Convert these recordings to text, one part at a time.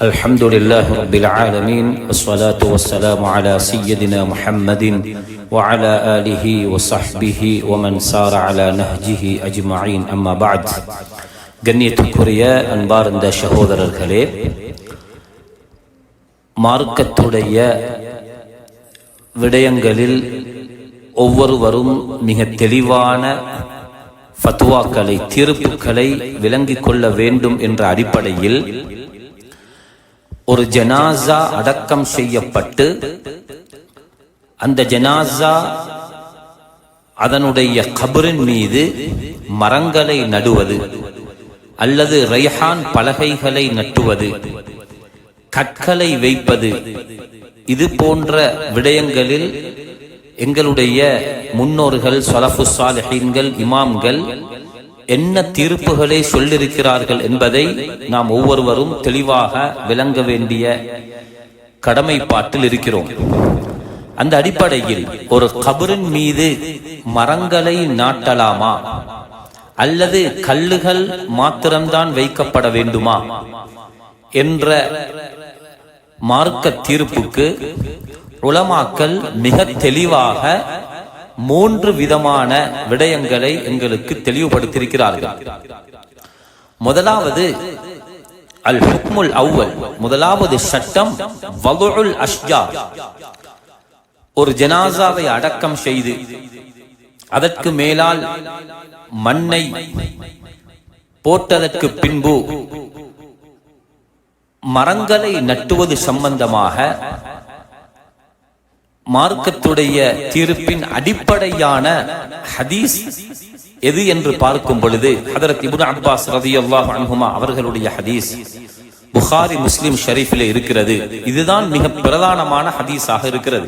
الحمد لله رب العالمين والصلاة والسلام على سيدنا محمد وعلى آله وصحبه ومن سار على نهجه أجمعين أما بعد கண்ணியத்துக்குரிய அன்பார்ந்த சகோதரர்களே மார்க்கத்துடைய விடயங்களில் ஒவ்வொருவரும் மிக தெளிவான ஃபத்துவாக்களை தீர்ப்புகளை விளங்கிக் கொள்ள வேண்டும் என்ற அடிப்படையில் ஒரு ஜனாசா அடக்கம் செய்யப்பட்டு அந்த ஜனாசா அதனுடைய கபரின் மீது மரங்களை நடுவது அல்லது ரைஹான் பலகைகளை நட்டுவது கற்களை வைப்பது இது போன்ற விடயங்களில் எங்களுடைய முன்னோர்கள் சலஃபு சாலிஹீன்கள் இமாம்கள் என்ன தீர்ப்புகளை சொல்லிருக்கிறார்கள் என்பதை நாம் ஒவ்வொருவரும் தெளிவாக விளங்க வேண்டிய கடமைப்பாட்டில் இருக்கிறோம். அந்த அடிப்படையில் ஒரு கபரின் மீது மரங்களை நாட்டலாமா? அல்லது கல்லுகள் மாத்திரம்தான் வைக்கப்பட வேண்டுமா? என்ற மார்க்க தீர்ப்புக்கு உளமாக்கல் மிக தெளிவாக மூன்று விதமான விடயங்களை எங்களுக்கு தெளிவுபடுத்தியிருக்கிறார்கள். முதலாவது அல் ஹுக்முல் அவ்வல். முதலாவது சட்டம் வகுல் அஷ்ஜா ஒரு ஜனாசாவை அடக்கம் செய்து அதற்கு மேலால் மண்ணை போட்டதற்கு பின்பு மரங்களை நட்டுவது சம்பந்தமாக மார்க்கத்துடைய தீர்ப்பின் அடிப்படையான ஹதீஸ் எது என்று பார்க்கும் பொழுது ஹதரத் இபுன் அப்பாஸ் ரதியல்லாஹு அனுகுமா அவர்களுடைய ஹதீஸ் புகாரி முஸ்லிம் ஷரீஃபில் இருக்கிறது. இதுதான் மிக பிரதானமான ஹதீஸாக இருக்கிறது.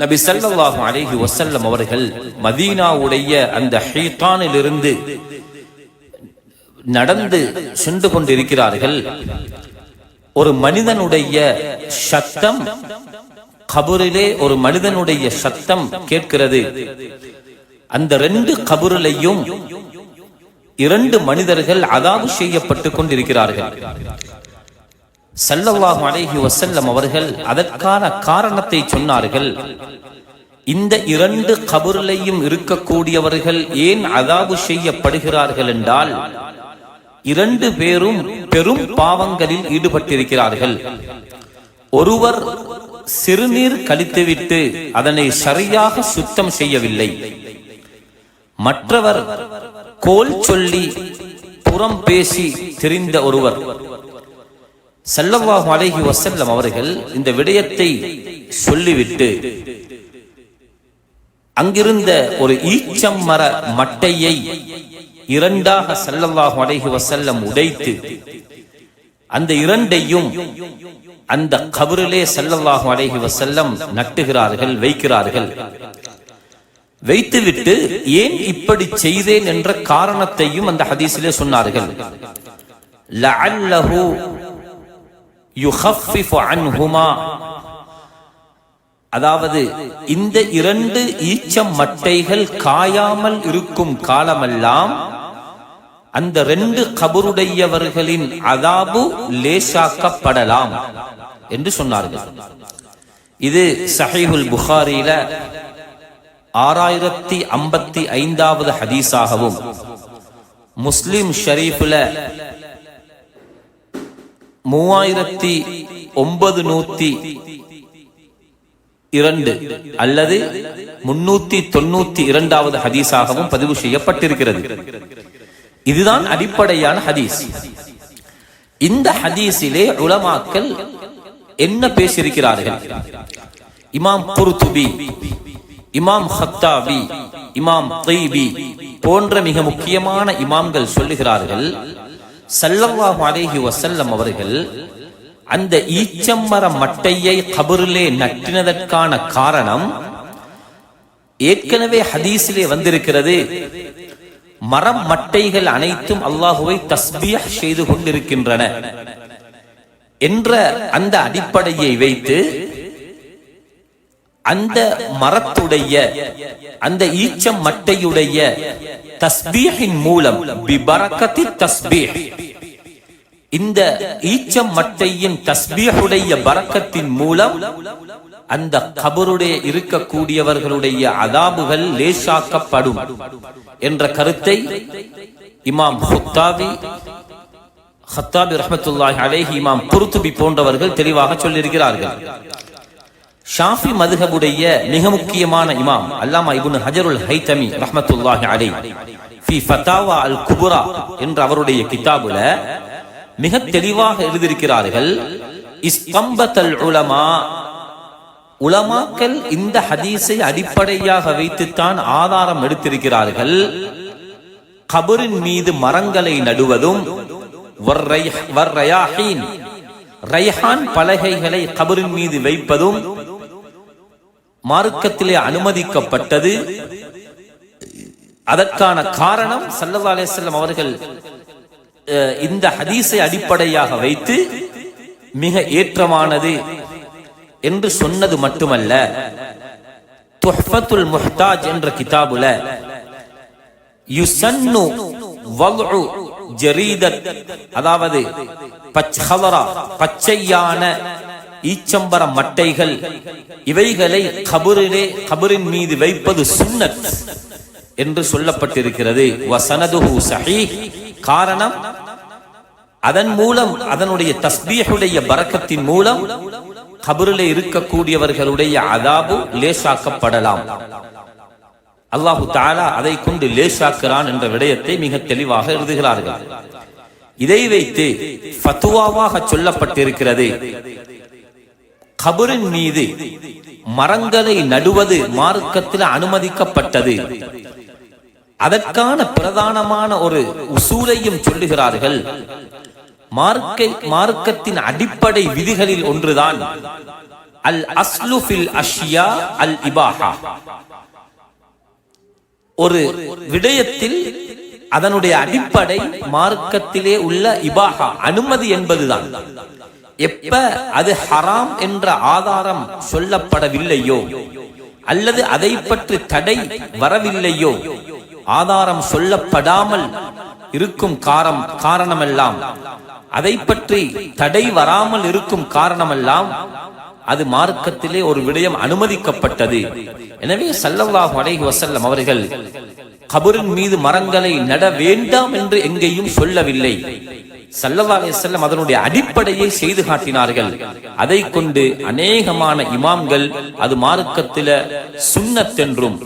நபி சல்லாஹு அலேஹி வசல்லம் அவர்கள் மதீனாவுடைய அந்த ஹீத்தானில் இருந்து நடந்து சென்று கொண்டிருக்கிறார்கள். ஒரு மனிதனுடைய சத்தம் கபூரிலே ஒரு மனிதனுடைய சத்தம் கேட்கிறது. அந்த ரெண்டு கபூரிலையும் இரண்டு மனிதர்கள் அதாவு செய்யப்பட்டு கொண்டிருக்கிறார்கள். சல்லல்லாஹு அலைஹி வசல்லம் அவர்கள் அதற்கான காரணத்தை சொன்னார்கள். இந்த இரண்டு கபூரிலையும் இருக்கக்கூடியவர்கள் ஏன் அதாவு செய்யப்படுகிறார்கள் என்றால் இரண்டு பேரும் பெரும் பாவங்களில் ஈடுபட்டிருக்கிறார்கள். ஒருவர் சிறுநீர் கழித்துவிட்டு அதனை சரியாக சுத்தம் செய்யவில்லை. மற்றவர் கோல் சொல்லி புறம் பேசி தெரிந்த ஒருவர். செல்லவாஹு அலைஹி வசல்லம் அவர்கள் இந்த விடயத்தை சொல்லிவிட்டு அங்கிருந்த ஒரு ஈச்சம் மர மட்டையை இரண்டாக செல்லவாஹு அலைஹி வசல்லம் உடைத்து அந்த இரண்டையும் அந்த கபரிலே செல்லல்லாகும் அலைஹி வசல்லம் நட்டுகிறார்கள் வைக்கிறார்கள். வைத்துவிட்டு ஏன் இப்படி செய்தேன் என்ற காரணத்தையும் அந்த ஹதீஸிலே சொன்னார்கள். அன்ஹுமா. அதாவது இந்த இரண்டு ஈச்சம் மட்டைகள் காயாமல் இருக்கும் காலமெல்லாம் அந்த ரெண்டு கபருடையவர்களின் அதாபு லேசாக்கப்படலாம் என்று சொன்னார்கள். இது சஹீஹுல் புகாரியில ஆறாயிரத்தி ஐம்பத்தி ஐந்தாவது ஹதீஸாகவும் முஸ்லிம் ஷரீஃபில் மூவாயிரத்தி ஒன்பது நூத்தி இரண்டு அல்லது முன்னூத்தி தொண்ணூத்தி இரண்டாவது ஹதீஸாகவும் பதிவு செய்யப்பட்டிருக்கிறது. இதுதான் அடிப்படையான ஹதீஸ். இந்த ஹதீஸிலே உலமாக்கள் என்ன பேசியிருக்கிறார்கள்? இமாம் புருதுபி இமாம் ஹத்தாபி இமாம் தைபி போன்ற மிக முக்கியமான இமாம்கள் சொல்லுகிறார்கள். சல்லல்லாஹு அலைஹி வசல்லம் அவர்கள் அந்த ஈச்சம்மர மட்டையை கபரிலே நட்டினதற்கான காரணம் ஏற்கனவே ஹதீஸிலே வந்திருக்கிறது. மரம் மட்டைகள் அனைத்தும் அல்லாஹுவை தஸ்பிய செய்து கொண்டிருக்கின்றன என்ற அந்த அடிப்படையை வைத்து அந்த மரத்துடைய அந்த ஈச்சம் மட்டையுடைய தஸ்பீஹின் மூலம் பிபரக்கத்தி தஸ்பீஹ். இந்த ஈச்சம் மட்டையின் தஸ்பீஹுடைய பரக்கத்தின் மூலம் அந்த கபருடைய இருக்கக்கூடியவர்களுடைய அதாபுகள் லேசாக்கப்படும் என்ற கருத்தை இமாம் ஹுத்தாவி ஹத்தாபி ரஹமத்துல்லாஹி அலேஹி இமாம் குருத்துபி போன்றவர்கள் தெளிவாக சொல்லியிருக்கிறார்கள். ஷாஃபி மதுஹபுடைய மிக முக்கியமான இமாம் அல்லாமா இபுன் ஹஜருல் ஹைதமி ரஹ்மத்துல்லாஹி அலைஹி ஃபி ஃபதாவா அல் குபுரா என்ற அவருடைய கிதாபுல மிக தெளிவாக எழுதியிருக்கிறார்கள் இஸ்தம்பத்தல் உலமா உலமாக்கள் இந்த ஹதீஸை அடிப்படையாக வைத்துத்தான் ஆதாரம் எடுத்திருக்கிறார்கள். கபரின் மீது மரங்களை நடுவதும் ரயஹான் ரைஹான் பலகைகளை கபரின் மீது வைப்பதும் மார்க்கத்திலே அனுமதிக்கப்பட்டது. அதற்கான காரணம் சல்லா அலைஹிஸ்ஸலாம் அவர்கள் இந்த ஹதீஸை அடிப்படையாக வைத்து மிக ஏற்றமானது என்று சொன்னது மட்டுமல்ல துஹ்பத்துல் முஹ்தாஜ் என்ற கிதாபுல யுசன்னு வல்உ ஜரீதத் அதாவது பச்சஹவரா பச்சையான ஈச்சம்பர மட்டைகள் இவைகளை கபரிலே கபரின் மீது வைப்பது சுன்னத் என்று சொல்லப்பட்டிருக்கிறது. வசனதுஹு சஹி காரணம் அதன் மூலம் அதனுடைய தஸ்பீஹுடைய பரக்கத்தின் மூலம் கபருல இருக்கக்கூடியவர்களுடைய அதாபு லேசாக்கப்படலாம். அல்லாஹு தாலா அதை கொண்டு லேசாக்கிறான் என்ற விடயத்தை மிக தெளிவாக எழுதுகிறார்கள். இதை வைத்து ஃபத்துவாவாக சொல்லப்பட்டிருக்கிறது. கபரின் மீது மரங்களை நடுவது மார்க்கத்தில் அனுமதிக்கப்பட்டது. அதற்கான பிரதானமான ஒரு உசூலையும் சொல்லுகிறார்கள். மார்க்கை மார்க்கத்தின் அடிப்படை விதிகளில் ஒன்றுதான் அல் அஸ்லு ஃபில் அஷ்யா அல் இபாஹா. ஒரு விடயத்தில் அதனுடைய அடிப்படை மார்க்கத்திலே உள்ள இபாஹா அனுமதி என்பதுதான். எப்ப அது ஹராம் என்ற ஆதாரம் சொல்லப்படவில்லையோ அல்லது அதை பற்றி தடை வரவில்லையோ ஆதாரம் சொல்லப்படாமல் இருக்கும் காரம் காரணமெல்லாம் அதை பற்றி தடை வராமல் இருக்கும் காரணமெல்லாம் அது மார்க்கத்திலே ஒரு விடயம் அனுமதிக்கப்பட்டது. எனவே சல்லல்லாஹு அலைஹி வசல்லம் அவர்கள் கபரின் மீது மரங்களை நட வேண்டாம் என்று எங்கேயும் சொல்லவில்லை. சல்லல்லாஹு அலைஹி அதனுடைய அடிப்படையை செய்து காட்டினார்கள். அதை கொண்டு அநேகமான இமாம்கள் அது மார்க்கத்தில சுண்ணத்தென்றும்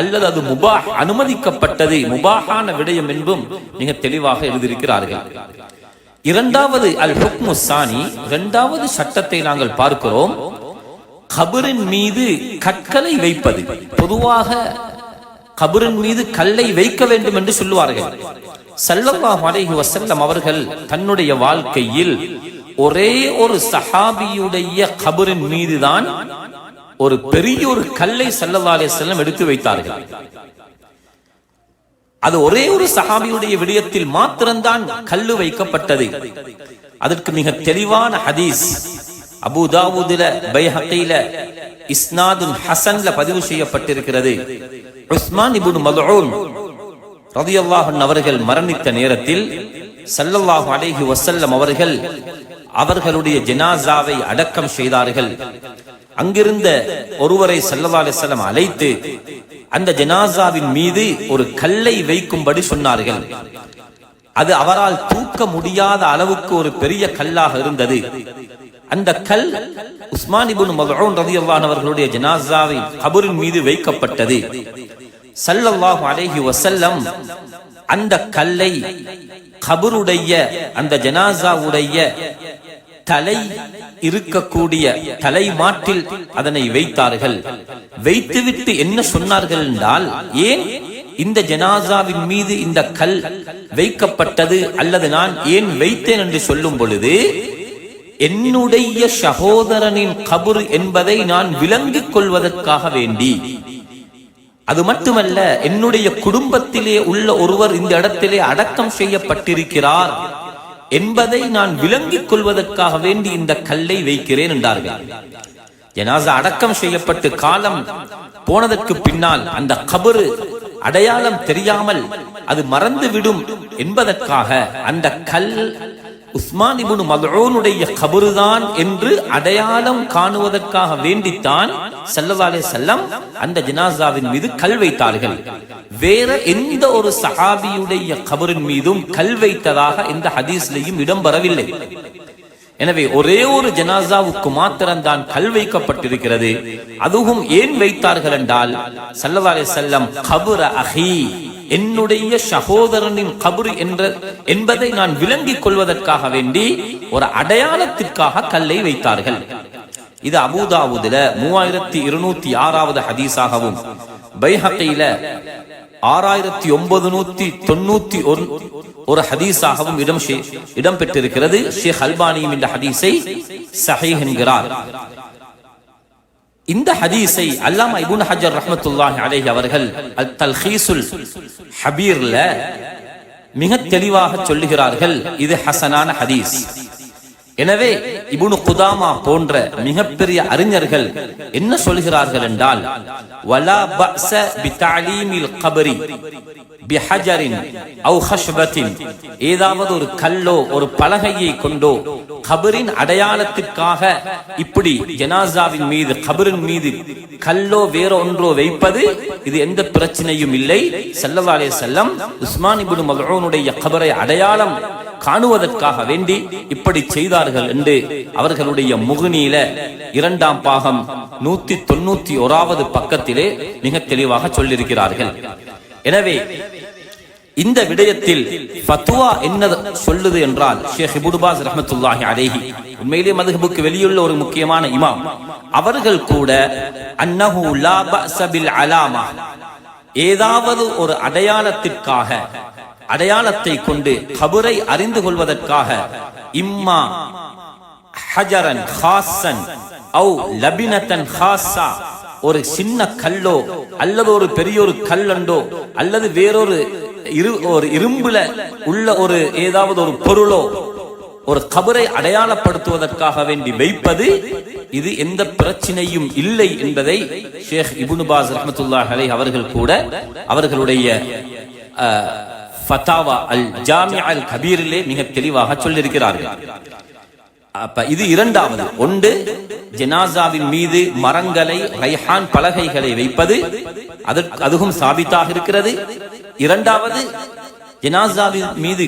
அல்லது அது முபா அனுமதிக்கப்பட்டது. முபாகான விடயம் என்றும் மிக தெளிவாக எழுதியிருக்கிறார்கள். இரண்டாவது அல் ஹுக்மு சானி இரண்டாவது சட்டத்தை நாங்கள் பார்க்கிறோம். கபரின் மீது கற்களை வைப்பது. பொதுவாக கபரின் மீது கல்லை வைக்க வேண்டும் என்று சொல்லுவார்கள். ஸல்லல்லாஹு அலைஹி வஸல்லம் அவர்கள் தன்னுடைய வாழ்க்கையில் ஒரே ஒரு சஹாபியுடைய கபரின் மீதுதான் ஒரு பெரிய ஒரு கல்லை ஸல்லல்லாஹு அலைஹி வஸல்லம் எடுத்து வைத்தார்கள். அது ஒரே ஒரு சஹாபியுடைய விடயத்தில் மாத்திரம்தான் கல்லு வைக்கப்பட்டது. அதற்கு மிக தெளிவான ஹதீஸ் அபுதாவுதுல பைஹகையில இஸ்னாதுன் ஹசன்ல பதிவு செய்யப்பட்டிருக்கிறது. உஸ்மான் இபுன் மல்ஊன் ரலியல்லாஹு அவர்கள் மரணித்த நேரத்தில் சல்லல்லாஹு அலைஹி வசல்லம் அவர்கள் அவர்களுடைய ஜனாசாவை அடக்கம் செய்தார்கள். அங்கிருந்த ஒருவரை ஸல்லல்லாஹு அலைஹி வஸல்லம் அழைத்து அந்த ஜனாசாவின் மீது ஒரு கல்லை வைக்கும்படி சொன்னார்கள். அது அவரால் தூக்க முடியாத அளவுக்கு ஒரு பெரிய கல்லாக இருந்தது. அந்த கல் உஸ்மான் இப்னு அவர்களுடைய ஜனாசாவை கபரின் மீது வைக்கப்பட்டது. சல்லல்லாஹு அலைஹி வசல்லம் அந்த கல்லை கபருடைய அந்த ஜனாசாவுடைய தலை இருக்கக்கூடிய தலை மாட்டில் அதனை வைத்தார்கள். வைத்துவிட்டு என்ன சொன்னார்கள் என்றால் ஏன் இந்த ஜனாசாவின் மீது இந்த கல் வைக்கப்பட்டது அல்லது நான் ஏன் வைத்தேன் என்று சொல்லும் பொழுது என்னுடைய சகோதரனின் கபுர் என்பதை நான் விளங்கிக் கொள்வதற்காக வேண்டி அது மட்டுமல்ல என்னுடைய குடும்பத்திலே உள்ள ஒருவர் இந்த இடத்திலே அடக்கம் செய்யப்பட்டிருக்கிறார். என்பதை நான் விளங்கிக் கொள்வதற்காக வேண்டி இந்த கல்லை வைக்கிறேன் என்றார்கள். ஜனாசா அடக்கம் செய்யப்பட்டு காலம் போனதற்கு பின்னால் அந்த கபரு அடையாளம் தெரியாமல் அது மறந்து விடும் என்பதற்காக அந்த கல் உஸ்மான் இபுன் மதூனுடைய கபருதான் என்று அடையாளம் காணுவதற்காக வேண்டித்தான் செல்லவாலே செல்லம் அந்த ஜினாசாவின் மீது கல் வைத்தார்கள். வேற எந்த ஒரு சஹாபியுடைய கபரின் மீதும் கல் வைத்ததாக இந்த ஹதீஸ்லையும் இடம்பெறவில்லை எனவே ஒரே ஒரு ஜனாசாவுக்கு மாத்திரம்தான் கல் வைக்கப்பட்டிருக்கிறது. அதுவும் ஏன் வைத்தார்கள் என்றால் சல்லவாலே செல்லம் கபுர அஹி என்னுடைய சகோதரனின் கபரு என்ற என்பதை நான் விளங்கிக் கொள்வதற்காக வேண்டி ஒரு அடையாளத்திற்காக கல்லை வைத்தார்கள். இது அபுதாவுதுல மூவாயிரத்தி இருநூத்தி ஆறாவது ஹதீஸாகவும் பைஹக்கையில ஆறாயிரத்தி ஒன்பது நூத்தி தொண்ணூத்தி ஒரு ஹதீஸாகவும் இடம் இடம் பெற்றிருக்கிறது ஷேக் அல்பானியும் இந்த ஹதீஸை சஹை என்கிறார். இந்த ஹதீஸை அல்லாமா இபுன் ஹஜர் ரஹமத்துல்லாஹி அலைஹி அவர்கள் அல் தல்ஹீசுல் ஹபீர்ல மிக தெளிவாக சொல்லுகிறார்கள். இது ஹசனான ஹதீஸ். எனவே இபுனு குதாமா போன்ற மிகப்பெரிய அறிஞர்கள் என்ன சொல்கிறார்கள் என்றால் வலா பஅஸ பிதஅலீமில் கபரி பிஹஜரின் அவு ஹஷ்பத்தின். ஏதாவது ஒரு கல்லோ ஒரு பலகையை கொண்டோ கபரின் அடையாளத்திற்காக இப்படி ஜனாசாவின் மீது கபரின் மீது கல்லோ வேற ஒன்றோ வைப்பது இது எந்த பிரச்சனையும் இல்லை. செல்லவாலே செல்லம் உஸ்மான் இபுன் மகனுடைய கபரை அடையாளம் காணுவதற்காக வேண்டி இப்படி செய்தார்கள் என்று அவர்களுடைய முகுனியில இரண்டாம் பாகம் நூத்தி தொண்ணூத்தி ஓராவது பக்கத்திலே மிக தெளிவாக சொல்லியிருக்கிறார்கள். எனவே இந்த விடயத்தில் ஃபத்வா என்ன சொல்லுது என்றால் ஷேக் இபுடுபாஸ் ரஹமத்துல்லாஹி அலேஹி உண்மையிலே மதுஹபுக்கு வெளியுள்ள ஒரு முக்கியமான இமாம். அவர்கள் கூட அன்னஹு லா பஅஸ பில் அலாமா ஏதாவது ஒரு அடையாளத்திற்காக அடையாளத்தை கொண்டு கபரை அறிந்து கொள்வதற்காக இம்மா ஹஜரன் ஹாசன் அவு லபினத்தன் ஹாசா ஒரு சின்ன கல்லோ அல்லது ஒரு பெரிய ஒரு கல்லண்டோ அல்லது வேறொரு இரு ஒரு இரும்புல உள்ள ஒரு ஏதாவது ஒரு பொருளோ ஒரு கபரை அடையாளப்படுத்துவதற்காக வேண்டி வைப்பது இது எந்த பிரச்சனையும் இல்லை என்பதை ஷேக் இபுனுபாஸ் ரஹமத்துல்லாஹ் அலை அவர்கள் கூட அவர்களுடைய ஃபதாவா அல் ஜாமி அல் கபீரிலே மிக தெளிவாக சொல்லியிருக்கிறார்கள். அப்ப இது இரண்டாவது. ஒன்று ஜனாசாவின் மீது மரங்களை ரைஹான் பலகைகளை வைப்பது அதற்கு அதுவும் சாபித்தாக இருக்கிறது. இரண்டாவது ஜனாசாவின் மீது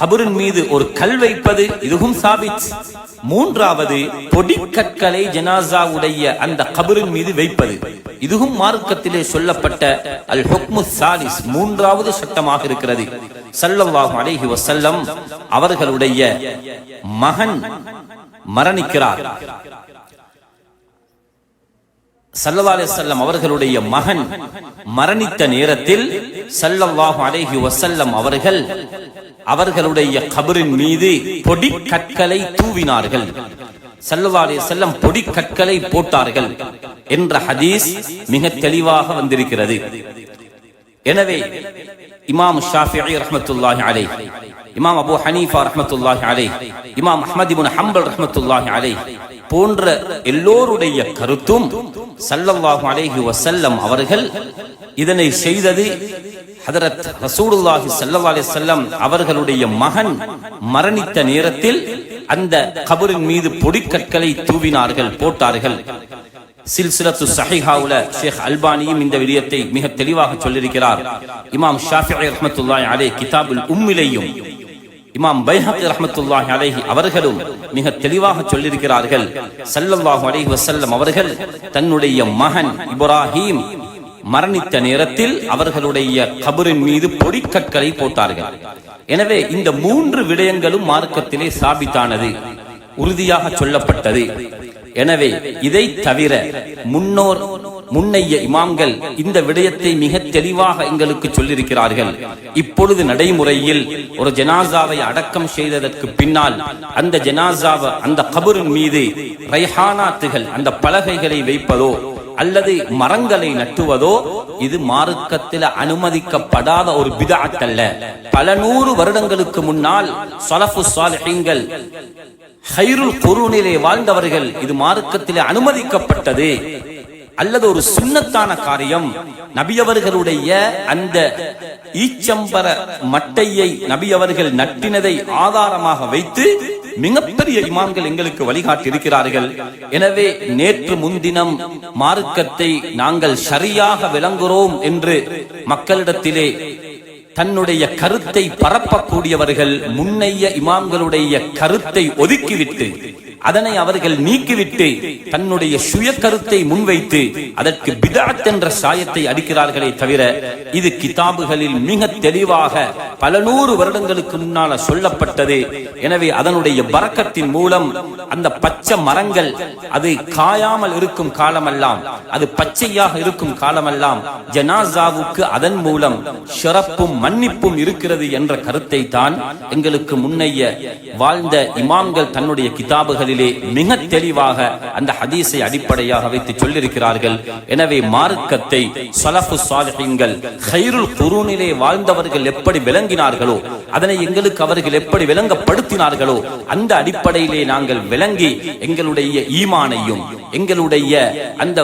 கபரின் மீது ஒரு கல் வைப்பது இதுவும் சாபித். மூன்றாவது பொடிக்கற்களை ஜனாசாவுடைய அந்த கபரின் மீது வைப்பது இதுவும் மார்க்கத்திலே சொல்லப்பட்ட அல் ஹொக்மு சாலிஸ் மூன்றாவது சட்டமாக இருக்கிறது. சல்லல்லாஹு அலைஹி வசல்லம் அவர்களுடைய மகன் மரணிக்கிறார். சல்லல்லாஹு செல்லம் அவர்களுடைய மகன் மரணித்த நேரத்தில் சல்லல்லாஹு அலைஹி வசல்லம் அவர்கள் அவர்களுடைய கபரின் மீது பொடி கற்களை தூவினார்கள். சல்லல்லாஹு செல்லம் பொடி கற்களை போட்டார்கள் என்ற ஹதீஸ் மிக தெளிவாக வந்திருக்கிறது. எனவே இமாம் ஷாஃபிஇ ரஹமத்துல்லாஹி அலை இமாம் அபு ஹனீஃபா ரஹமத்துல்லாஹி அலை இமாம் அஹ்மத் இப்னு ஹம்பல் ரஹமத்துல்லாஹி அலை போன்ற எல்லோருடைய கருத்தும் சல்லல்லாஹு அலைஹி வசல்லம் அவர்கள் இதனை செய்தது ஹதரத் ரசூலுல்லாஹி ஸல்லல்லாஹு அலைஹி வஸல்லம் அவர்களுடைய மகன் மரணித்த நேரத்தில் அந்த கபரின் மீது பொடிக்கற்களை தூவினார்கள் போட்டார்கள். சில்சிலத்து சஹிஹாவுல ஷேக் அல்பானியும் இந்த விடயத்தை மிக தெளிவாக சொல்லியிருக்கிறார். இமாம் ஷாஃபி ரஹ்மத்துல்லாஹி அலே கிதாபுல் உம்மிலையும் இமாம் பைஹக் ரஹமத்துல்லாஹி அலைஹி அவர்களும் மிக தெளிவாக சொல்லியிருக்கிறார்கள். சல்லல்லாஹு அலைஹி வசல்லம் அவர்கள் தன்னுடைய மகன் இப்ராஹிம் மரணித்த நேரத்தில் அவர்களுடைய கபரின் மீது பொடிக்கற்களை போட்டார்கள். எனவே இந்த மூன்று விடயங்களும் மார்க்கத்திலே சாபித்தானது உறுதியாக சொல்லப்பட்டது. எனவே இதை தவிர முன்னோர் முன்னைய இமாம்கள் இந்த விடயத்தை மிக தெளிவாக எங்களுக்கு சொல்லியிருக்கிறார்கள். இப்பொழுது நடைமுறையில் ஒரு ஜனாசாவை அடக்கம் செய்ததற்கு பின்னால் அந்த ஜனாசாவை அந்த கபரின் மீது ரைஹானாத்துகள் அந்த பலகைகளை வைப்பதோ அல்லது மரங்களை நட்டுவதோ இது மார்க்கத்தில் அனுமதிக்கப்படாத ஒரு பிதாத்தல்ல பல நூறு வருடங்களுக்கு முன்னால் சலஃபு சாலிஹீன்கள் ஹைருல் பொருளிலே வாழ்ந்தவர்கள் இது மார்க்கத்திலே அனுமதிக்கப்பட்டது. அல்லது ஒரு சுண்ணத்தான காரியம். நபியவர்களுடைய அந்த ஈச்சம்பர மட்டையை நபியவர்கள் நட்டினதை ஆதாரமாக வைத்து மிகப்பெரிய இமாம்கள் எங்களுக்கு வழிகாட்டி இருக்கிறார்கள் எனவே நேற்று முன்தினம் மார்க்கத்தை நாங்கள் சரியாக விளங்குகிறோம் என்று மக்களிடத்திலே தன்னுடைய கருத்தை பரப்பக்கூடியவர்கள் முன்னைய இமாம்களுடைய கருத்தை ஒதுக்கிவிட்டு அதனை அவர்கள் நீக்கிவிட்டு தன்னுடைய சுய கருத்தை முன்வைத்து அதற்கு பிதாத் என்ற சாயத்தை அடிக்கிறார்களே தவிர இது கிதாபுகளில் மிக தெளிவாக பல நூறு வருடங்களுக்கு முன்னால சொல்லப்பட்டது. எனவே அதனுடைய பறக்கத்தின் மூலம் அந்த பச்சை மரங்கள் அது காயாமல் இருக்கும் காலமெல்லாம் அது பச்சையாக இருக்கும் காலமெல்லாம் ஜனாசாவுக்கு அதன் மூலம் சிறப்பும் மன்னிப்பும் இருக்கிறது என்ற கருத்தை தான் எங்களுக்கு முன்னைய வாழ்ந்த இமாம்கள் தன்னுடைய கிதாபுகளிலே மிக தெளிவாக அந்த ஹதீஸை அடிப்படையாக வைத்து சொல்லியிருக்கிறார்கள். எனவே மார்க்கத்தை சலஃபு சாலிஹீன்கள் ஹைருல் குரூனிலே வாழ்ந்தவர்கள் எப்படி விளங்க விளங்கினார்களோ? அதனை எங்களுக்கு அவர்கள் எப்படி விளங்கப்படுத்தினார்களோ அந்த அடிப்படையிலே நாங்கள் விளங்கி எங்களுடைய ஈமானையும் எங்களுடைய அந்த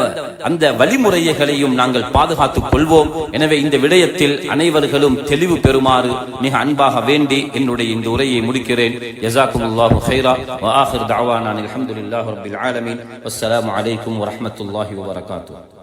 அந்த வழிமுறைகளையும் நாங்கள் பாதுகாத்துக் கொள்வோம். எனவே இந்த விடயத்தில் அனைவர்களும் தெளிவு பெறுமாறு மிக அன்பாக வேண்டி என்னுடைய இந்த உரையை முடிக்கிறேன். ஜஸாக்குமுல்லாஹு ஹைரா வ ஆஹிர் தஅவானா அல்ஹம்துலில்லாஹி ரப்பில் ஆலமீன். வஸ்ஸலாமு அலைக்கும் வரஹ்மத்துல்லாஹி வபரகாத்துஹு.